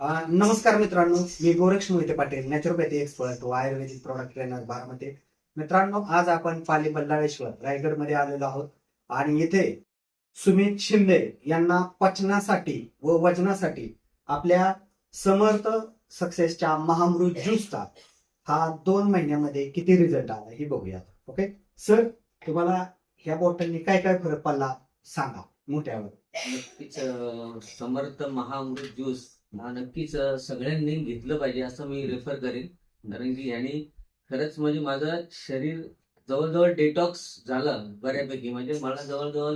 नमस्कार मित्रांनो मी गोरक्ष मोहिते पाटील नॅचरोपॅथी एक्सपर्ट व आयुर्वेदिक प्रोडक्ट ट्रेनर बारामती. मित्रांनो आज आपण पाली बल्लाळेश्वर रायगडमध्ये आलेलो आहोत. आणि इथे सुमित शिंदे यांना पचनासाठी व वजनासाठी आपल्या समर्थ सक्सेसच्या महामृत ज्यूसचा हा दोन महिन्यामध्ये किती रिझल्ट आला हे बघूया. ओके सर तुम्हाला ह्या बॉटलनी काय काय फरक पडला? सांगा मोठ्यावर. समर्थ महामृत ज्यूस नक्कीच सगळ्यांनी घेतलं पाहिजे असं मी रेफर करेन. कारण की ह्यानी खरंच म्हणजे माझं शरीर जवळजवळ डिटॉक्स झालं बऱ्यापैकी. म्हणजे मला जवळजवळ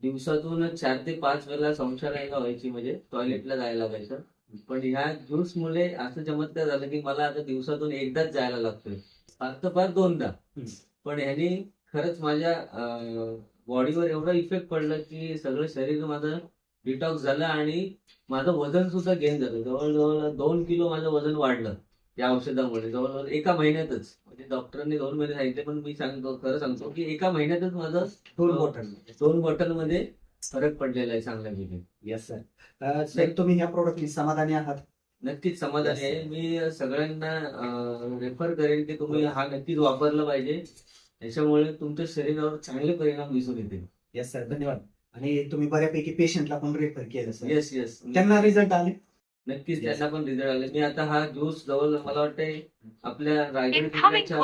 दिवसातून चार ते पाच वेळा शौचालयाला व्हायची म्हणजे टॉयलेटला जायला लागायचं. पण ह्या ज्यूस मुळे असं चमत्कार झालं की मला आता दिवसातून एकदाच जायला लागतोय. फार तर फार दोनदा. पण ह्यानी खरंच माझ्या बॉडीवर एवढा इफेक्ट पडला की सगळं शरीर माझं डिटॉक्स झालं आणि माझं वजन सुद्धा गेन झालं. जवळजवळ दोन किलो माझं वजन वाढलं या औषधामुळे. जवळजवळ एका महिन्यातच. म्हणजे डॉक्टरांनी दोन महिने सांगितले पण मी सांगतो खरं सांगतो की एका महिन्यातच माझं दोन. बॉटल दोन बॉटलमध्ये फरक पडलेला आहे चांगल्यापैकी येस सर सर तुम्ही ह्या प्रोडक्टनी समाधानी आहात? नक्कीच समाधानी आहे. मी सगळ्यांना रेफर करेन की तुम्ही हा नक्कीच वापरला पाहिजे. याच्यामुळे तुमच्या शरीरावर चांगले परिणाम दिसून येतील. येस सर धन्यवाद. आणि तुम्ही बऱ्यापैकी पेशंटला पण रेफर केलं सर येस येस त्यांना रिझल्ट आले? नक्कीच त्यांना पण रिझल्ट आले. मी आता हा ज्यूस जवळ मला वाटतंय आपल्या रायगड जिल्ह्याच्या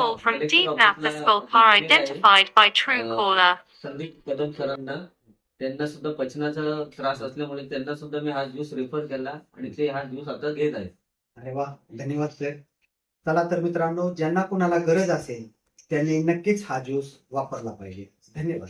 आहे. संदीप कदम सरांना. त्यांना सुद्धा पचनाचा त्रास असल्यामुळे त्यांना सुद्धा मी हा ज्यूस रेफर केला आणि ते हा ज्यूस आता घेत आहेत. अरे वा धन्यवाद सर चला तर मित्रांनो ज्यांना कुणाला गरज असेल त्यांनी नक्कीच हा ज्यूस वापरला पाहिजे. धन्यवाद.